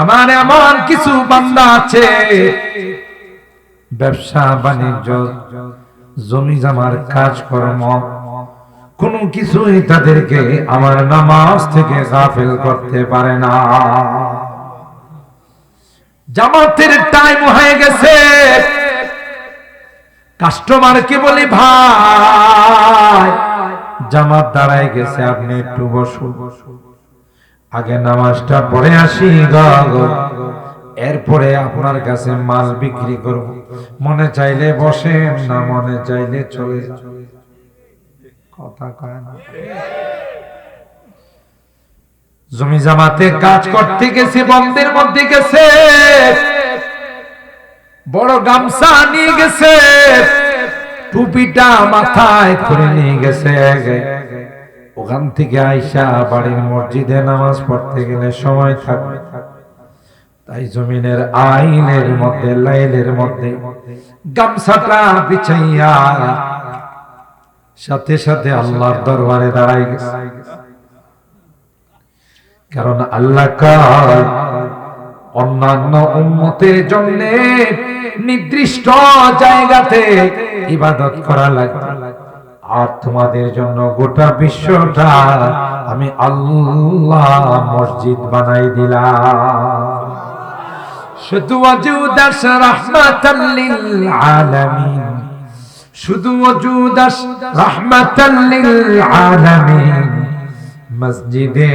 আমার এমন কিছু বান্দা আছে। ব্যবসা, বাণিজ্য, জমি জামার কাজকর্ম, কোনো কিছুই তাদেরকে আমার নামাজ থেকে গাফেল করতে পারে না। জামাতের টাইম হয়ে গেছে। কাস্টমারকে বলি, ভাই, জামাত দাঁড়ায় গেছে, আপনি একটু বসুন। আগে নামাজটা পড়ে আসি। এরপরে আপনার কাছে মাল বিক্রি করব। মনে চাইলে বসেন না, মনে চাইলে চলে কথা কয় না। জমি জামাতে কাজ করতে গেছে, বন্ধের মধ্যে গেছে। বড় গামছা নিয়ে গেছে। টুপিটা মাথায় করে নিয়ে গেছে। ওখান থেকে আইসা বাড়ির মসজিদে নামাজ পড়তে গেলে সময় থাকবে। তাই জমিনের আইনের মধ্যে লাইনের মধ্যে গামছাটা বিছাইয়া সাথে সাথে আল্লাহর দরবারে দাঁড়াই গেছে। কারণ আল্লাহ অন্যান্য উন্মতের জন্য নির্দিষ্ট জায়গাতে ইবাদত করা লাগবে। আর তোমাদের জন্য গোটা বিশ্বটা আমি আল্লাহ মসজিদ বানাই দিলাম। শুধু অজুদাস রহমাতাল লিল আলামিন। শুধু অজুদাস রহমাতাল লিল আলামিন। মসজিদে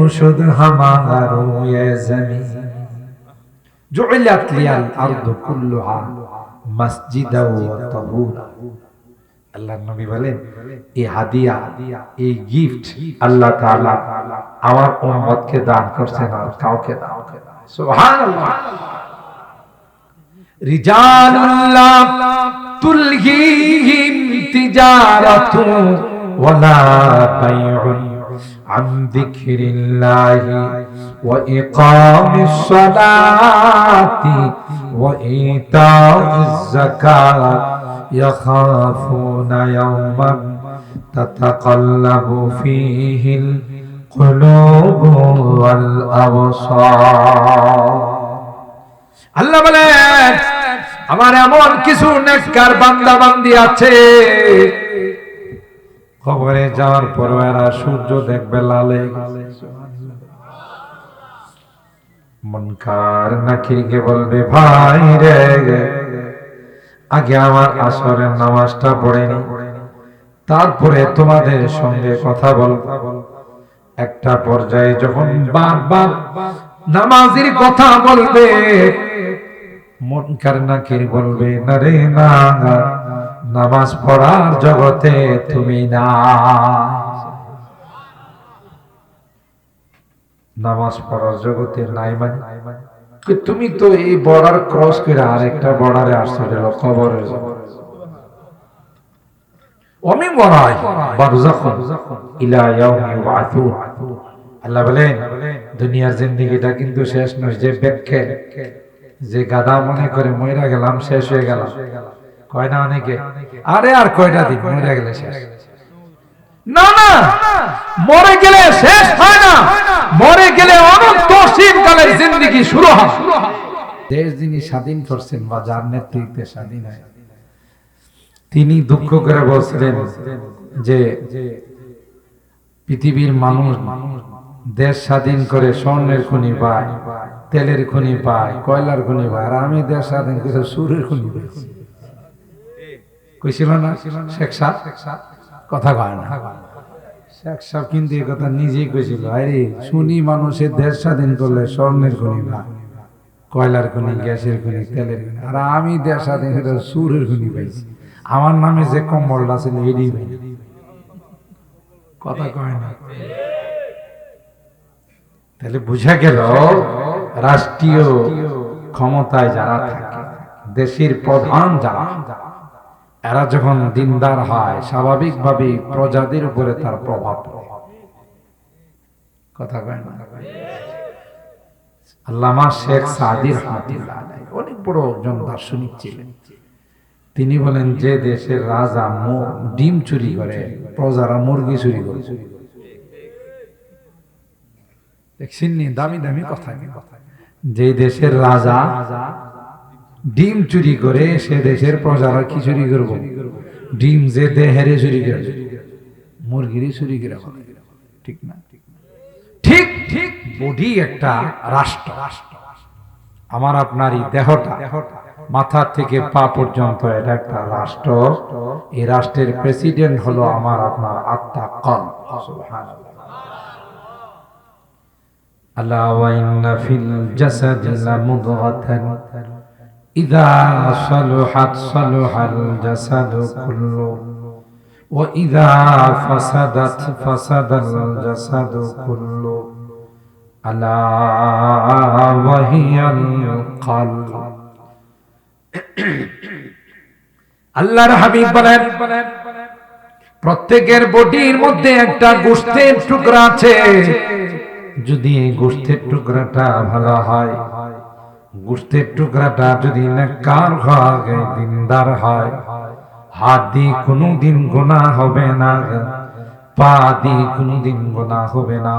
ওষুধ হামারো এ জমিন। জুইলাত লিয়াল আরদু কুল্লুহা। মসজিদা ওয়া তাহুরা আল্লাহর নবী বলেন এই হাদিয়া এই গিফট আল্লাহ তাআলা আমার উম্মতকে দান করছেন আর কাউকে দান সুবহানাল্লাহ রিজালুল্লাহ তুলহিহিম তিজারাতু ওয়ালা বাইউন عن ذكر الله وإقام الصلاة وإيتاء الزكاة يخافون يوما تتقلب فيه القلوب والأبصار আল্লাহ বলেন আমার এমন কিছু নেককার বান্দা বান্দি আছে খবরে যাওয়ার পর এরা সূর্য দেখবে লালে মনকার নাকিরকে বলবে ভাই রে আগে আমার আসরের নামাজটা পড়েনি তারপরে তোমাদের সঙ্গে কথা বল। একটা পর্যায়ে যখন বারবার নামাজের কথা বলবে, মনকার নাকির বলবে, না রে না, নামাজ পড়ার জগতে তুমি না। নামাজ পড়ার জগতে নাই মানে। কই তুমি তো এই বর্ডার ক্রস করে আরেকটা বর্ডারে আসছো খবরের অমি মরাই, বারজাখুন, ইলা ইয়াউমি ইউবাথুন আল্লাহ বলেন, দুনিয়ার জিন্দেগিটা কিন্তু শেষ নয়, যে ব্যাখ্যে, যে গাদা মনে করে মইরা গেলাম, শেষ হয়ে গেলাম। কয় না অনেকে? আরে আর কয়টা দিন? মরে গেলে শেষ। না না। মরে গেলে শেষ হয় না। মরে গেলে অনন্ত কালের জিন্দগি শুরু হয় দেশ যিনি স্বাধীন করছেন বা যার নেতৃত্বে স্বাধীন হয়, তিনি দুঃখ করে বলছিলেন যে পৃথিবীর মানুষ দেশ স্বাধীন করে স্বর্ণের খনি পায়, তেলের খনি পায়, কয়লার খনি পায়, আর আমি দেশ স্বাধীন করে সুরের খনি পাইছি কইছিল না শেখ সাহ কথা কয় না। শেখ সাহ কিন্তু এই কথা নিজেই কইছিল আরে শুনি মানুষের দেশ স্বাধীন করলে স্বর্ণের খনি কয়লার খনি, গ্যাসের খনি, তেলের খনি, আর আমি দেশ স্বাধীন করে সুরের খনি পাইছি। আমার নামে যে কম্বলটা ভাই। কথা কয় না। তাহলে বুঝা গেল, রাষ্ট্রীয় ক্ষমতায় যারা থাকে, দেশের প্রধান যারা এরা যখন দিনদার হয়, স্বাভাবিকভাবে প্রজাদের উপরে তার প্রভাব কথা কয় না? আল্লামা শেখ সাদির অনেক বড় একজন দার্শনিক ছিলেন। তিনি বলেন, যে দেশের রাজা ডিম চুরি করে, প্রজারা মুরগি চুরি করে। দেখছেন দামি দামি কথা। যে দেশের রাজা ডিম চুরি করে সে দেশের প্রজারা কি চুরি করব? ডিম যে দেহেরে চুরি করে মুরগিরই চুরি করে ঠিক না? ঠিক ঠিক বডি একটা রাষ্ট্র। আমার আপনার এই দেহটা, মাথা থেকে পা পর্যন্ত এটা একটা রাষ্ট্র। এই রাষ্ট্রের প্রেসিডেন্ট হলো আমার আপনার আত্মা কল। আল্লাহ ওয়াইন্না ফিল জাসাদ লামুদগাতান ইযা সালুহাত সালুহাল জাসাদু কুল্লু وإذا فسدت فسد الجسد كله ألا وهي القلب আল্লাহর হাবিব বলেন প্রত্যেকের বডির মধ্যে একটা গোষ্ঠের টুকরা আছে যদি এই গোষ্ঠের টুকরাটা ভালো হয় গোষ্ঠের টুকরাটা যদি নেককার হয়, দিনদার হয় হাত দিয়ে কোনোদিন গোনা হবে না, পা দিয়ে কোনোদিন গোনা হবে না,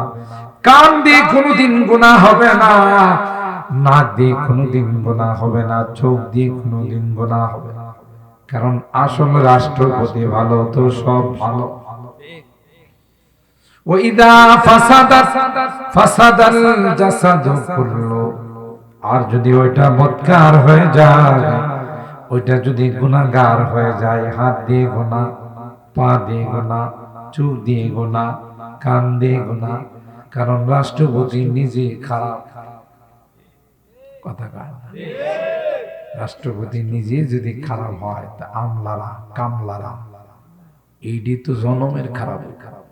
কান দিয়ে কোনোদিন গোনা হবে না, নাক দিয়ে কোনোদিন গোনা হবে না, চোখ দিয়ে কোনোদিন গোনা হবে না। কারণ আসল রাষ্ট্রপতি ভালো, তো সব ভালো। ওইদা ফাসাদাত, ফাসাদাল জাসাদু কুল্লু। আর যদি ওইটা বদকার হয়ে যায়, ওইটা যদি গুনাহগার হয়ে যায়, হাত দিয়ে গোনা, পা দিয়ে গোনা চোখ দিয়ে গোনা, কান দিয়ে গোনা, কারণ রাষ্ট্রপতি নিজে খারাপ। কথা রাষ্ট্রপতি নিজে যদি খারাপ হয়, তা আমলারা, কামলারা এইটি তো জনমের খারাপ। খারাপ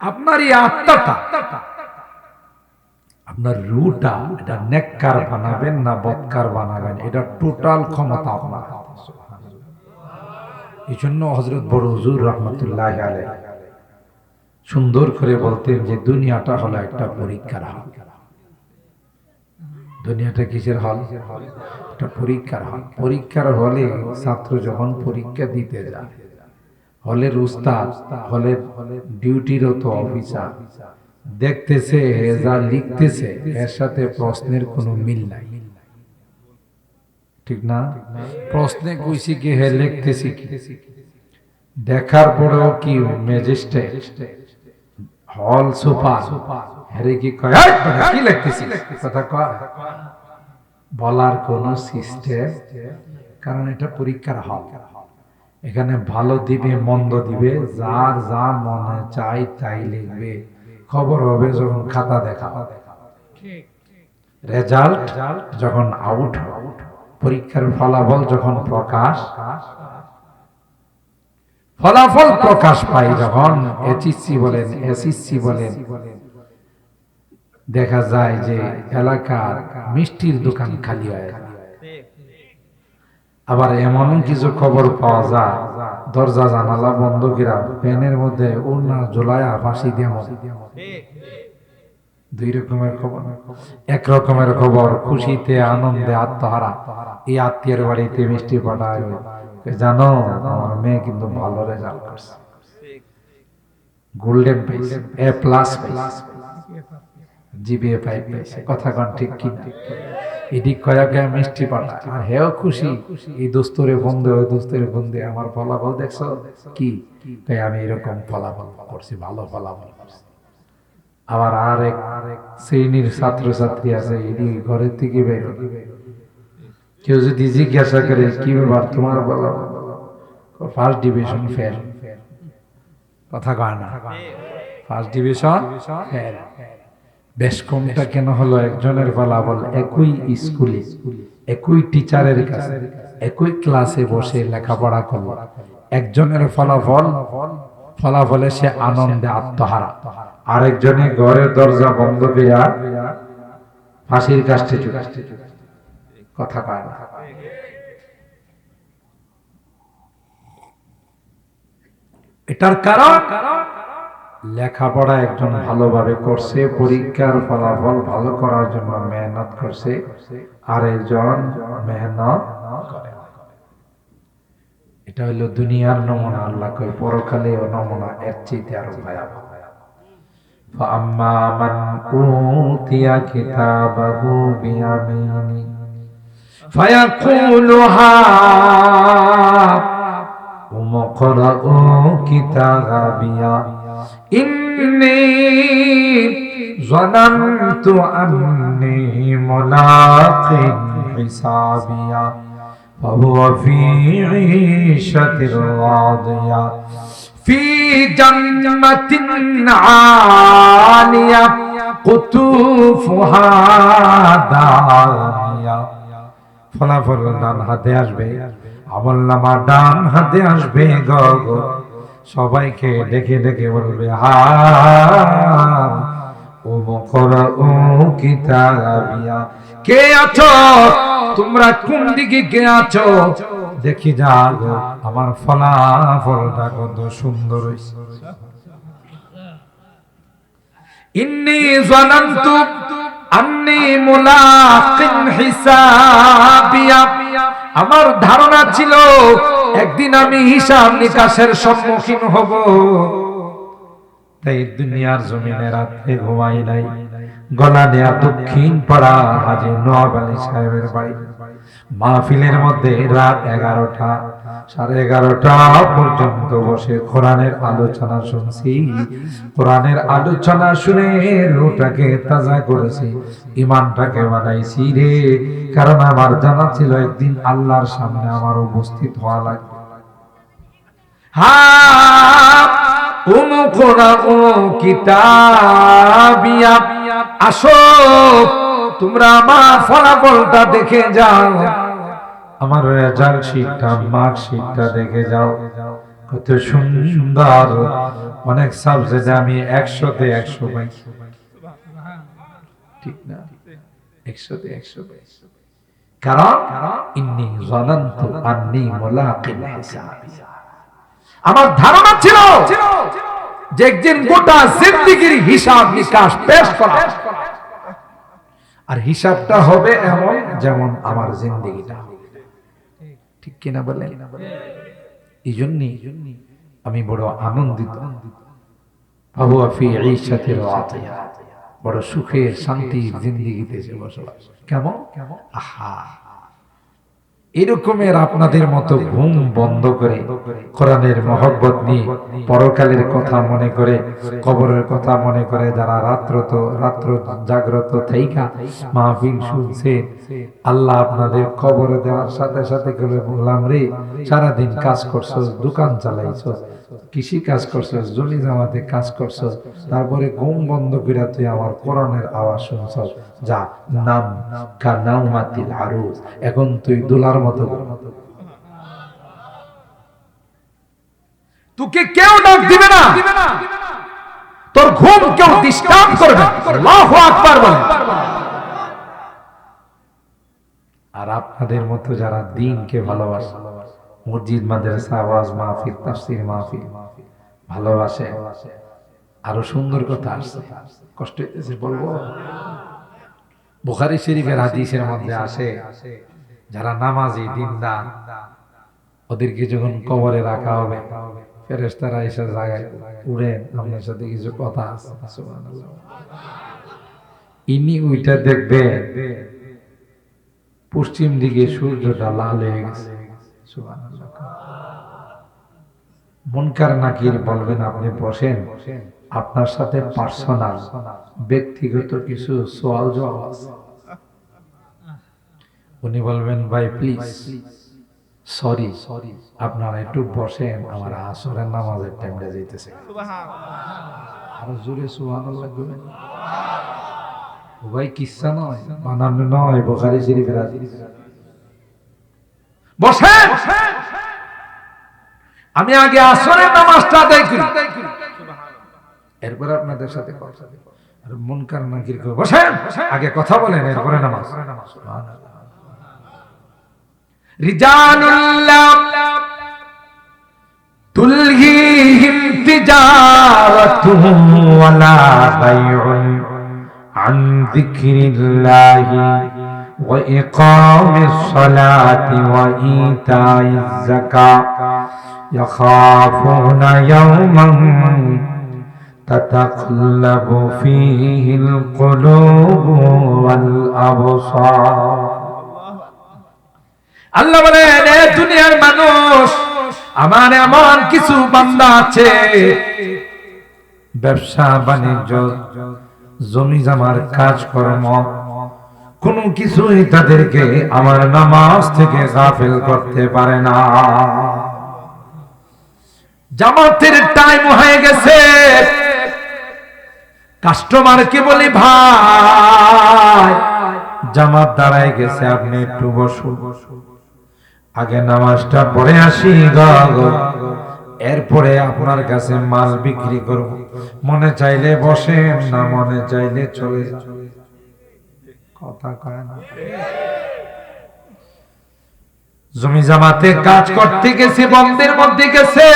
আপনার এই আত্মাটা আপনার রুটা, এটা নেককার বানাবেন না বৎকার বানাবেন? এটা টোটাল ক্ষমতা আপনার। এই জন্য হজরত বড় হুজুর রহমতুল্লাহ আলাই সুন্দর করে বলতেন যে দুনিয়াটা হলো একটা পরীক্ষার হল। দুনিয়াটা কিসের হল? একটা পরীক্ষার হল। পরীক্ষার হলে ছাত্র যখন পরীক্ষা দিতে যায়, হলের উস্তাদ, হলের ডিউটিরত অফিসার দেখতেছে যা লিখতেছে, এর সাথে প্রশ্নের কোনো মিল নাই। ঠিক না? প্রশ্নে কইছি কি, হে লিখতেছি কি? দেখার পরেও কি ম্যাজিস্ট্রেট? হল সুপার। হেরে কি কয় কি লিখতেছি কথা কয়। বলার কোন সিস্টেম, কারণ এটা পরীক্ষার হল। এখানে ভালো দিবে, মন্দ দিবে, যার যা মনে চাই তাই লিখবে। খবর হবে যখন খাতা দেখা রেজাল্ট যখন আউট পরীক্ষার ফলাফল যখন প্রকাশ ফলাফল প্রকাশ পাই যখন এইচএসসি বলেন এসএসসি বলেন দেখা যায় যে এলাকার মিষ্টির দোকান খালি হয় আবার এমন কিছু খবর পাওয়া যায় দরজা জানালা বন্ধ কিরা পেনের মধ্যে উন্না জোলায়া ফাঁসি দিয়ে। দুই রকমের খবর। এক রকমের খবর, খুশিতে, আনন্দে, আত্মহারা। এই আত্মীয়ের বাড়িতে মিষ্টি পাঠায়। জানো, আমার মেয়ে কিন্তু ভালো রেজাল্ট করছে। গোল্ডেন এ প্লাস জিবিএ কথা কন ঠিক মিষ্টি পাঠায়। আর হেও খুশি, এই দোস্তরে দে ওই দোস্তরে দে আমার ফলাফল দেখছ? কি? তাই আমি এরকম ফলাফল করছি, ভালো ফলাফল করছি। আবার আর এক শ্রেণির ছাত্রছাত্রী আছে, এটি ঘরের থেকে বের। কেউ যদি জিজ্ঞাসা করে, কি ব্যাপার তোমার বলা? ফার্স্ট ডিভিশন ফেল কথা কয় না। ফার্স্ট ডিভিশন ফেল বেশ কমটা কেন হলো একজনের ফলাফল একই স্কুলে, একই টিচারের কাছে, একই ক্লাসে বসে লেখাপড়া করল একজনের ফলাফল, ফলাফলে সে আনন্দে আত্মহারা। আরেকজনে ঘরের দরজা বন্ধ করিয়া ফাঁসির কাছে কথা কয় না। এটার কারণ, লেখাপড়া একজন ভালোভাবে করছে, পরীক্ষার ফলাফল ভালো করার জন্য মেহনত করছে আর একজন মেহনত এটা হলো দুনিয়ার নমুনা, আল্লাহ পরকালে নমুনা এর চেয়ে আরও ভয়াবহ। فأما من أوتي كتابه بيمينه فيقول هاؤم اقرءوا كتابيا إني ظننت أني ملاق حسابيا فهو في عيشة راضية في جنة عالية قطوفها دانية ফলাফল ডান হাতে আসবে আমল নামা ডান হাতে আসবে গো গো সবাইকে ডেকে ডেকে বলবে হা কে আছো? তোমরা কোন দিকে কে আছো? দেখি যাও আমার ফলাফলটা কত সুন্দর ইন্নি জানান্তু আন্নি মুলাকিন হিসাবিয়া। আমার ধারণা ছিল, একদিন আমি হিসাব নিকাশের সম্মুখীন হব। তাই দুনিয়ার জমিনে রাতে ঘুমাই নাই। গলা দেয়া দক্ষিণ পাড়া হাজি নওয়াব আলী সাহেবের বাড়ি। মাহফিলের মধ্যে রাত এগারোটা, সাড়ে এগারোটা পর্যন্ত বসে কোরআনের আলোচনা শুনছি। কোরআনের আলোচনা শুনে রুটাকে তাজা করেছি ইমানটাকে বানাইছি রে। কারণ আমার জানা ছিল একদিন আল্লাহর সামনে আমার উপস্থিত হওয়া লাগবে। হ্যাঁ উমুকোনা ও কিতাবিয়া। আসো, তোমরা আমার ফলাফলটা দেখে যাও। আমার রেজাল্ট শিটটা মার্ক শিটটা দেখে যাও। কত সুন্দর। অনেক সাবজেক্টে আমি একশোতে একশো পাই। ঠিক না? একশোতে একশো পাই। কারণ, ইন্নি জানান্তু আন্নি মুলাকিন হিসাবিয়া আমার ধারণা ছিল যে একদিন গোটা জিন্দিগির হিসাব নিকাশ পেশ করা আর হিসাবটা হবে এমন যেমন আমার জিন্দিগিটা। ঠিক কিনা বলেন? এই জন্যই আমি বড় আনন্দিত। বড় সুখের শান্তির জিন্দিগিতে বসবাস কেমন? আহা! এরকমের আপনাদের মতো ঘুম বন্ধ করে কোরআনের মহব্বত নিয়ে পরকালের কথা মনে করে, কবরের কথা মনে করে যারা রাত্র তো রাত্র জাগ্রত থেইকা মাহফিল শুনছে, আল্লাহ আপনাদের কবর দেওয়ার সাথে সাথে করে বললাম, রে, সারাদিন কাজ করছ দোকান চালাইছো কৃষি কাজ করছ জমি জামাতে কাজ করছ তারপরে ঘুম বন্ধ করে তুই আমার কোরআনের আওয়াজ শুনছ যা নাম মাতিল আরুজ। এখন তুই দোলার মতো তোকে কেউ ডাক দিবে না। তোর ঘুম কেউ ডিস্টার্ব করবে আল্লাহু আকবার বলে। আর আপনাদের মতো যারা দিনকে ভালোবাসে মসজিদ মাদ্রাসা আওয়াজ মাহফিল তাফসীর মাহফিল ভালোবাসে আরও সুন্দর কথা আসছে। কষ্ট হইতেছে বলব? বুখারী শরীফের হাদিসের মধ্যে আসে যারা নামাজি, দিনদার, ওদেরকে যখন কবরে রাখা হবে, ফেরেশতারা এসে জায়গায় উড়েন। আপনার সাথে কিছু কথা আছে? ইনি ওইটা দেখবে, পশ্চিম দিকে সূর্যটা লাল হয়ে গেছে। মনকার নাকির বলবেন, আপনি বসেন। আপনার সাথে পার্সোনাল ব্যক্তিগত কিছু সোয়াল জবাব আছে? উনি বলবেন ভাই প্লিজ সরি সরি আপনারা একটু বসেন আমার আসরের নামাজের টাইমটা যাইতেছে। আর জোরে সুবহানাল্লাহ ও ভাই কিচ্ছা নয়? বানানো নয় বোখারি শরীফের হাদিস। বসেন! আমি আগে আসরের নামাজটা দেখি। এরপরে আপনাদের সাথে কথা আর মন কার নাকির করে বসেন আগে কথা বলেন এরপরে নামাজ রিজানুল্লাহ তুলহিহিম তিজারাতুহুম ওয়ালা বাইউন আন যিকরিল্লাহি وإقام الصلاة وإيتاء الزكاة يخافون يوما تتقلب فيه القلوب والأبصار আল্লাহ বলেন এ দুনিয়ার মানুষ আমার এমন কিছু বান্দা আছে ব্যবসা বাণিজ্য জমি জামার কাজকর্ম কোনো কিছুই তাদেরকে আমার নামাজ থেকে গাফেল করতে পারে না জামাতের টাইম হয়ে গেছে কাস্টমারকে বলি ভাই? জামাত দাঁড়ায় গেছে, আপনি একটু বসুন। আগে নামাজটা পড়ে আসি এরপরে আপনার কাছে মাল বিক্রি করব। মনে চাইলে বসেন না, মনে চাইলে চলে। কথা কয় না। জমি জামাতে কাজ করতে গেছে, বন্ধের মধ্যে গেছে।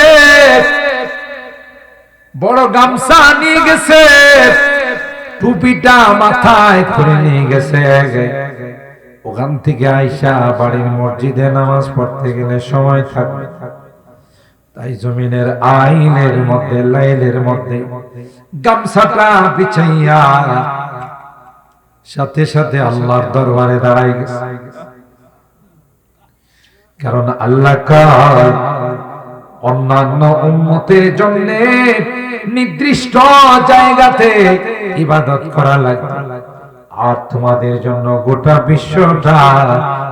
বড় গামছা নিয়ে গেছে, টুপিটা মাথায় করে নিয়ে গেছে। ওখান থেকে আইসা বাড়ির মসজিদে নামাজ পড়তে গেলে সময় থাকবে। তাই জমিনের আইনের মধ্যে, লাইলের মধ্যে গামছাটা বিছাইয়া সাথে সাথে আল্লাহর দরবারে দাঁড়াই গেছে। কারণ আল্লাহ অন্যান্য উন্মতের জন্য নির্দিষ্ট জায়গাতে ইবাদত করা লাগবে। আর তোমাদের জন্য গোটা বিশ্বটা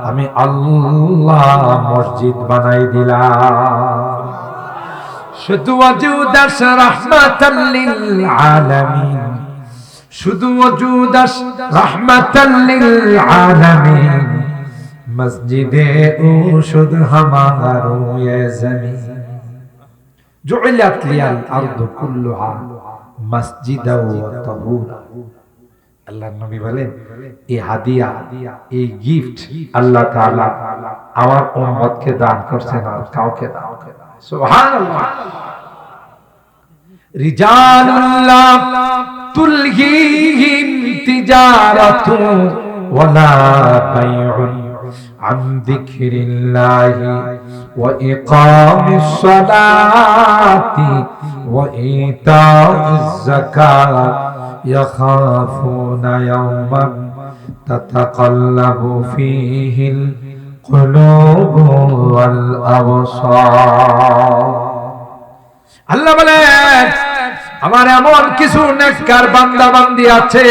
আমি আল্লাহ মসজিদ বানাই দিলাম। শুধু অজুদাস রহমাতাল আলামিন শুধু অজুদাস রহমাতাল আলামিন মসজিদে ওষুধ হামারো এ জমিন। জুইলাত লিয়াল আরদু কুল্লুহা মসজিদা ওয়া তাহুরা আল্লাহর নবী বলেন এই হাদিয়া এই গিফট আল্লাহ তাআলা আমার উম্মতকে দান করছেন আর কাউকে দান সুবহানাল্লাহ। রিজালুল্লাহ তুলহিহিম তিজারাতু ওয়ালা বাইউন। عن ذكر الله وإقام الصلاة وإيتاء الزكاة يخافون يوما تتقلب فيه القلوب والأبصار আল্লাহ বলেন আমার এমন কিছু নেককার বান্দা বান্দি আছে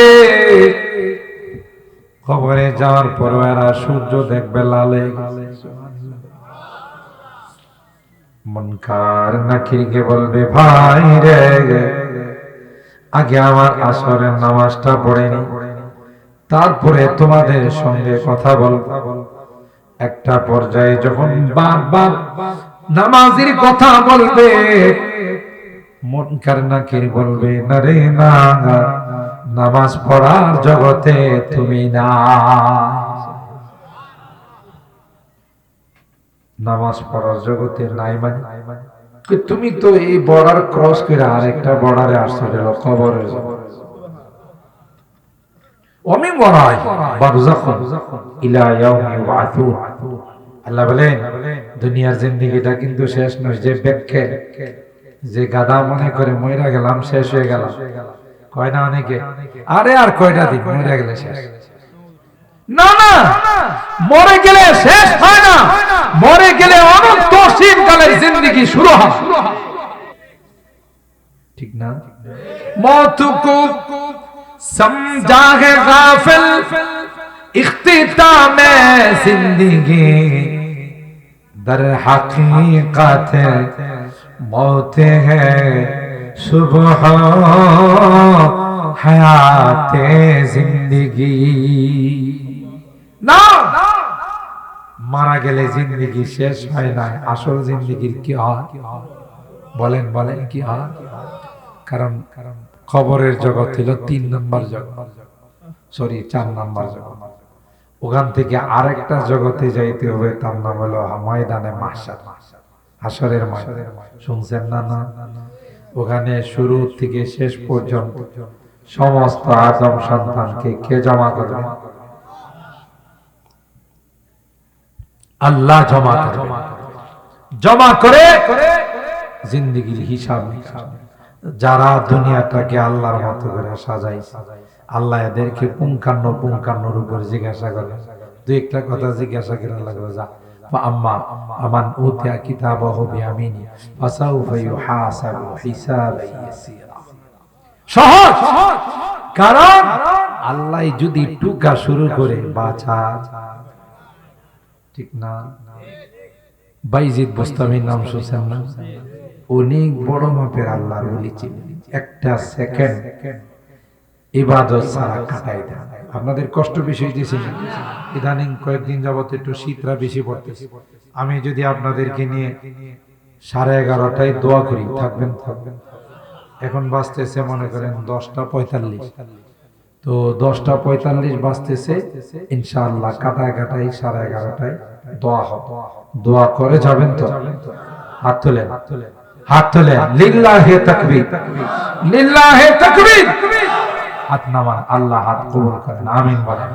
খবরে যাওয়ার পর এরা সূর্য দেখবে লালে। মনকার নাকিরকে বলবে, ভাই রে আগে আমার আসরের নামাজটা পড়েনি তারপরে তোমাদের সঙ্গে কথা বল। একটা পর্যায়ে যখন বারবার নামাজের কথা বলবে, মনকার নাকির বলবে, না রে না নামাজ পড়ার জগতে তুমি না। নামাজ পড়ার জগতে নাই মানে? তুমি তো এই বর্ডার ক্রস করে আরেকটা বর্ডারে আসছো রে কবরের অমি মরাই, বারজাখুন, ইলা ইয়াউমি ইউবাতুন আল্লাহ বলেন, দুনিয়ার জিন্দেগিটা কিন্তু শেষ নয়, যে ব্যাখ্যা, যে গাদা মনে করে মইরা গেলাম, শেষ হয়ে গেলাম। কয় না অনেকে? আরে আর কয়টা দিন মরে গেলে শেষ। না না মরে গেলে শেষ হয় না। মরে গেলে অনন্তসীম কালের জিন্দগি শুরু হয় ঠিক না? মৌতুকু সমঝা গাফিল اختتام زندگی در حقیقت موت ہے সুবহ হায়াতে জিন্দিগি। না! মারা গেলে জিন্দিগি শেষ হয় না, আসল জিন্দিগির কি হয় বলেন বলেন, কি হয় কারণ কারণ খবরের জগৎ ছিল তিন নম্বর জগৎ। সরি, চার নম্বর জগৎ। ওখান থেকে আরেকটা জগতে যাইতে হবে, তার নাম হলো ময়দানে মাসার হাসরের মাসারের শুনছেন না না না না? ওখানে শুরু থেকে শেষ পর্যন্ত সমস্ত আদম সন্তানকে কে জমা করবে? আল্লাহ জমা করবে। জমা করে জিন্দগির হিসাব যারা দুনিয়াটাকে আল্লাহর মতো করে সাজাই আল্লাহ এদেরকে পুঙ্খান্ন পুঙ্খান্নর উপর জিজ্ঞাসা করে। দু একটা কথা জিজ্ঞাসা করে লাগবে যা। আম্মা আমান উতিয়া কিতাবাহ বিয়ামিনি ফাসাউফা ইউহাসাবু হিসাবান ইয়াসীরা সহজ! কারণ আল্লাহ যদি টুকা শুরু করে বাঁচা ঠিক না? বাইজিদ বোস্তামির নাম শুনছেন না? অনেক বড় মাপের আল্লাহর বলি একটা সেকেন্ড ইবাদত ছাড়া কাটাই দেন। আপনাদের কষ্ট বেশি হইতেছে? ইদানিং কয়েকদিন যাবত একটু শীতরা বেশি পড়তেছে। আমি যদি আপনাদেরকে নিয়ে সাড়ে এগারোটায় দোয়া করি, থাকবেন থাকবেন এখন বাঁচতেছে মনে করেন দশটা পঁয়তাল্লিশ। তো দশটা পঁয়তাল্লিশ বাঁচতেছে ইনশাআল্লাহ কাটায় কাটাই সাড়ে এগারোটায় দোয়া হবে। দোয়া করে যাবেন তো? হাত তুলে হাত তুলে লিল্লাহে তাকবীর। লিল্লাহে তাকবীর। হাত নামান, আল্লাহ হাত কবুল করেন, আমিন বলেন।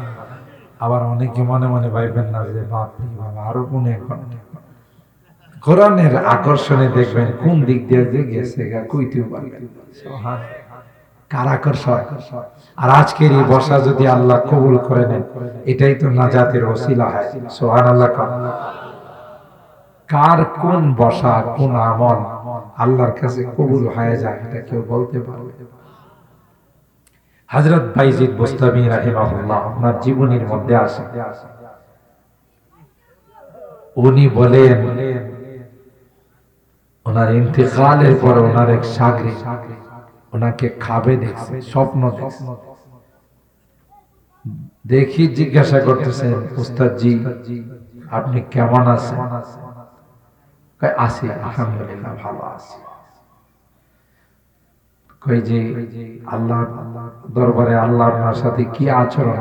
আবার অনেকে মনে মনে ভাইবেন না যে বাপ বাবা, আরও কোনে ঘণ্টা কোরআনের আকর্ষণে দেখবেন কোন দিক দিয়ে যে গেছে, গা কইতেও পারবেন কার আকর্ষণ? আর আজকের এই বর্ষা যদি আল্লাহ কবুল করে নেন, এটাই তো নাজাতের ওসিলা হয়। সোহান আল্লাহ কার কোন বসা কোন আমল আল্লাহর কাছে কবুল হয়ে যায়, এটা কেউ বলতে পারবে হযরত বাইজিদ বুস্তামি রাহিমাহুল্লাহ আপনার জীবনীর মধ্যে আসে উনি বলেন ওনার ইন্তেকালের পর ওনার এক সাগরে ওনাকে খাবে দেখছে স্বপ্ন দেখি জিজ্ঞাসা করতেছেন উস্তাদ জি আপনি কেমন আছেন? কয়, আলহামদুলিল্লাহ ভালো আছি। কই যে আল্লাহ দরবারে আল্লাহ আপনার সাথে কি আচরণ?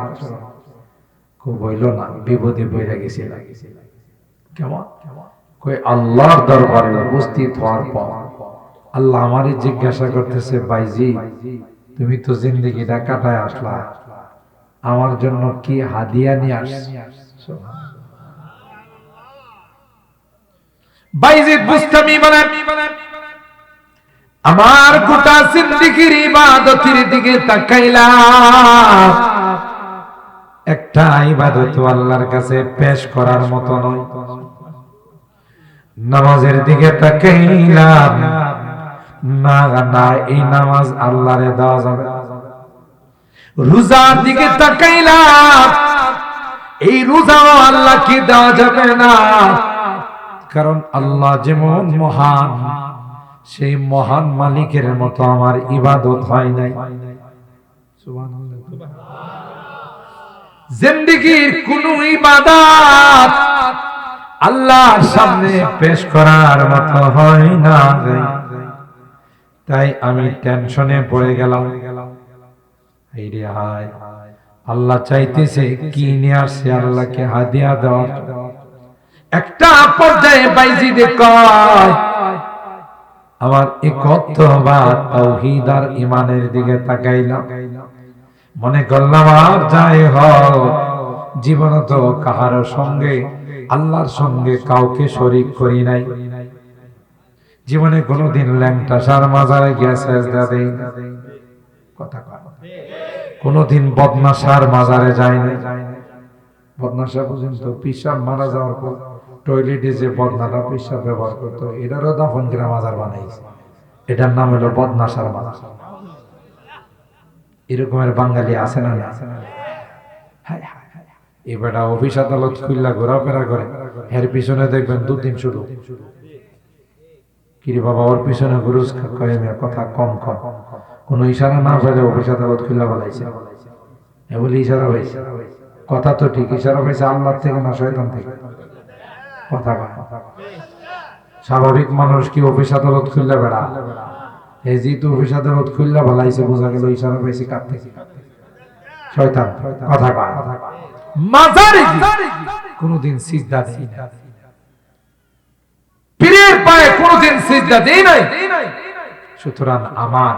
কো বইল না, বিপদে বইরা গেছে কেমন? কই আল্লাহর দরবারে উপস্থিত হওয়ার পর আল্লাহ আমারে জিজ্ঞাসা করতেছে বাইজি তুমি তো জিন্দগিটা কাটায় আসলা। আমার জন্য কি হাদিয়া নিয়ে আসছো? বাইজিদ বুস্তামি বলেন আমার গোটা জিন্দিগির ইবাদতের দিকে তাকাইলাম। একটা ইবাদত আল্লাহর কাছে পেশ করার মতো নয়। নামাজের দিকে তাকাইলাম। না না, এই নামাজ আল্লাহরে দেওয়া যাবে। রোজার দিকে তাকাইলাম। এই রোজাও আল্লাহকে দেওয়া যাবে না। কারণ আল্লাহ যেমন মহান সেই মহান মালিকের মতো আমার ইবাদত হয় নাই। জিন্দিগির কোন ইবাদত আল্লাহর সামনে পেশ করার মতো হয় না। তাই আমি টেনশনে পড়ে গেলাম। আল্লাহ চাইতেছে কি নিয়ে আসছে আল্লাহকে হাদিয়া দেওয়ার? একটা পর্যায়ে বাইজিদে কয় আমার একত্ববাদ তাওহীদ আর ইমানের দিকে তাকাইলাম। মনে করলাম, আর যাই হোক, জীবন তো কাহার সঙ্গে, আল্লাহর সঙ্গে কাউকে শরিক করি নাই। জীবনে কোনোদিন ল্যাংটা সার মাজারে গিয়া সেজদা দেই কথা কোনোদিন বদমাসার মাজারে যায় না বদমাসা পর্যন্ত পিসাব মারা যাওয়ার পর টয়লেটে যে বদনাটা পিসাব ব্যবহার করতো, এটারও দাফন করে মাজার বানাইছে। এটার নাম হলো বদনাসার মাজার। এরকমের বাঙালি আছে না না। এবারটা অফিস আদালত খুললা, ঘোরাফেরা করে। এর পিছনে দেখবেন দুদিন শুরু কিরে বাবা, ওর পিছনে গুরুজ কয়ে মেয়ে, কথা কম কম। কোন ইশারা না পেলে অফিস আদালত খুললা বলাইছে। এ বলি ইশারা হয়েছে। কথা তো ঠিক, ইশারা হয়েছে আল্লাহ থেকে না শয়তান থেকে। কথা। স্বাভাবিক মানুষ কি অফিস আদালত খুললে বেড়া? এই যেহেতু অফিস আদালত খুললে বলাইছে বোঝা গেল ইশারা পাইছে থেকে শয়তান কথা কয়। মাজারে কোনোদিন সিজদা দেই না পীরের পায়ে কোনোদিন সিজদা দেই নাই। সুতরাং আমার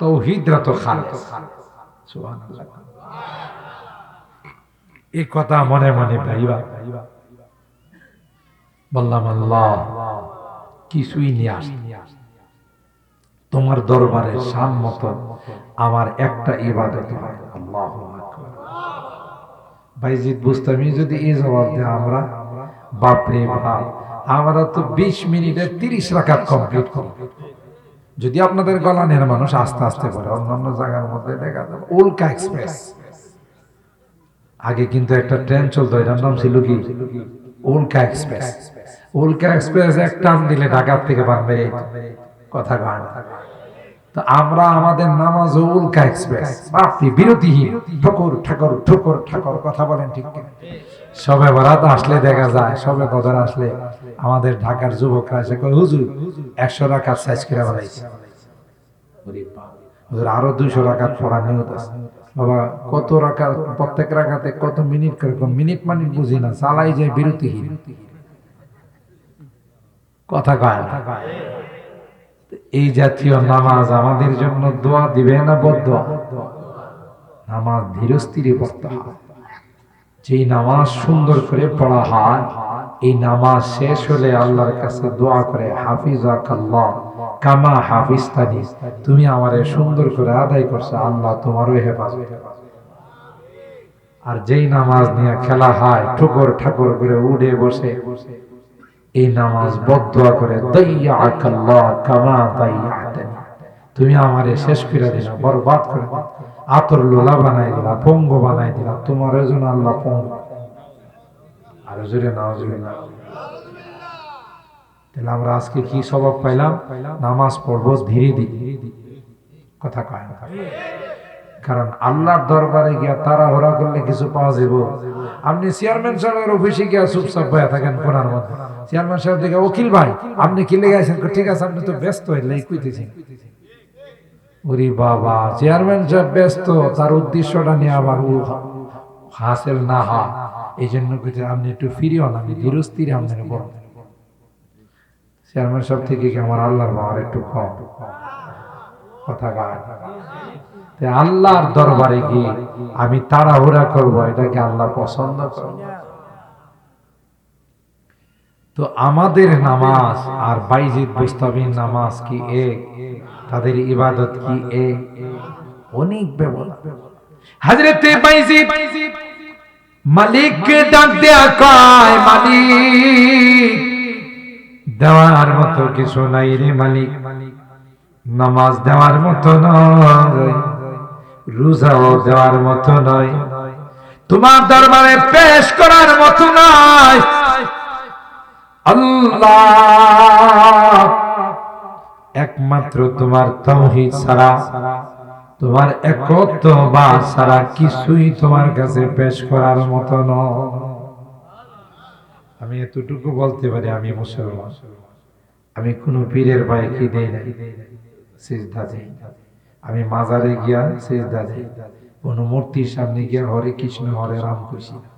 তৌহিদরা তো খালেস সুবহানাল্লাহ। এই কথা মনে মনে ভাইবা। বললাম, আল্লাহ, কিছুই নিয়ে তোমার দরবারে শান মতো আমার একটা ইবাদত হয়। আল্লাহু বাইজিদ বুস্তামি যদি এই জবাব দেয়, আমরা, বাপরে বাপ, আমরা তো বিশ মিনিটে তিরিশ রাকাত কমপ্লিট করি। যদি আপনাদের গলানের মানুষ আস্তে আস্তে করে অন্যান্য জায়গার মধ্যে দেখা যাবে, উল্কা এক্সপ্রেস। আগে কিন্তু একটা ট্রেন চলতো, এটার নাম ছিল কি? উল্কা এক্সপ্রেস। উল্কা এক্সপ্রেস এক টান দিলে ঢাকার থেকে কথা কয় তো আমরা আমাদের নামাজ উল্কা এক্সপ্রেস। বিরতিহীন ঠকর ঠকর কথা বলেন ঠিক? সবে বরাত আসলে দেখা যায়, সবে কদর আসলে আমাদের ঢাকার যুবকরা এসে কয়, হুজুর, একশো রাখার সাইজ করে হুজুর, আরও দুইশো রাখার পড়া নিয়ত আছে। কত রাখা প্রত্যেক রাখাতে কত মিনিট মিনিট মানিট বুঝি না, চালাই যায় কথা কয় এই জাতীয় নামাজ আমাদের জন্য দোয়া দিবে না বদ্ধ নামাজ ধীরস্থিরে পড়তে হয়। যেই নামাজ সুন্দর করে পড়া হয় এই নামাজ শেষ হলে আল্লাহর কাছে দোয়া করে, হাফিজাকাল্লাহ, কামা হাফিজতানি, তুমি আমারে সুন্দর করে আদায় করছ, আল্লাহ তোমারও হেফাজত আর যেই নামাজ নিয়ে খেলা হয়, ঠুকর ঠাকুর করে উড়ে বসে, এই নামাজ বদুয়া করে, দাইয়াকাল্লাহ, কামা দাইয়াতানি, তুমি আমারে শেষ করে দিলা, বরবাদ করে আতর লোলা বানাই দিলা, পঙ্গ বানাই দিলা তোমার জন্য আল্লাহ পঙ্গ আর জোরে নাউজুবিল্লাহ তাহলে আমরা আজকে কি স্বভাব পাইলাম? নামাজ পড়ব ধীরে ধীরে। কথা কয়। না কারণ আল্লাহর দরবারে গিয়া ওরা করলে কিছু পাওয়া যাব আপনি চেয়ারম্যান সাহেবের অফিসে গিয়া চুপচাপ বয়া থাকেন কোনার মধ্যে। চেয়ারম্যান সাহেব দেখে উকিল ভাই, আপনি কি লেগে আছেন? ঠিক আছে, আপনি তো ব্যস্ত হইলে কইতেছেন ওরে বাবা, চেয়ারম্যান সাহেব ব্যস্ত, তার উদ্দেশ্যটা নিয়ে আবার হাসেল না হয় এই জন্য আপনি একটু ফিরিও না, আমি ধীরস্থিরে আপনাকে বড় চেয়ারম্যান সাহেব থেকে কি আমার আল্লাহর বাবার একটু কম? কথা গায় আল্লাহর দরবারে গিয়ে আমি তাড়াহুড়া করব এটাকে আল্লাহ পছন্দ করব তো আমাদের নামাজ আর বাইজিদ বুস্তাবির নামাজ কি এক? তাদের ইবাদত কি এক? অনেক ব্যবধান। হযরতে বাইজিদ মালিককে ডাক দেয়া কয়, মালিক। দেওয়ার মতো কিছু নাই রে মালিক। নামাজ দেওয়ার মতো নয়, রোজাও দেওয়ার মতো নয়। তোমার দরবারে পেশ করার মতো নয়। আল্লাহ, একমাত্র তোমার তৌহিদ ছাড়া তোমার একত্র বা সারা কিছুই তোমার কাছে পেশ করার মতো ন আমি এতটুকু বলতে পারি, আমি মুসলমান। আমি কোনো পীরের ভাই কি দেই নাই, সিজদা দেই। আমি মাজারে গিয়া সিজদা দেই। কোন মূর্তির সামনে গিয়া হরে কৃষ্ণ, হরে রাম না